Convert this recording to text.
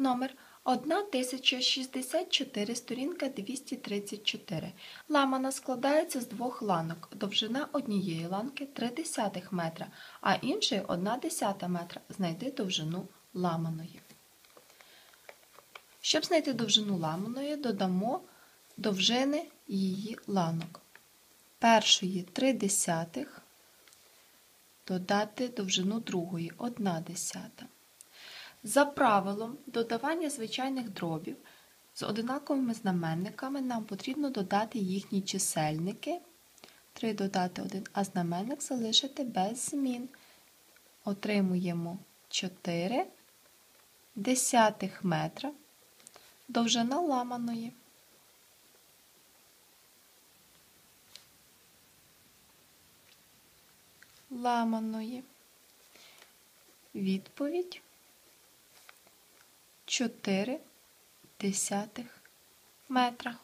Номер 1064, сторінка 234. Ламана складається з двох ланок. Довжина однієї ланки 0,3 метра, а іншої 1,1 метра. Знайди довжину ламаної. Щоб знайти довжину ламаної, додамо довжини її ланок. Першої 3 десятих, додати довжину другої 1 десята. За правилом додавання звичайних дробів з одинаковими знаменниками нам потрібно додати їхні чисельники. 3 додати 1, а знаменник залишити без змін. Отримуємо 4 десятих метра довжина ламаної. Ламаної. Відповідь 4 десятих метра.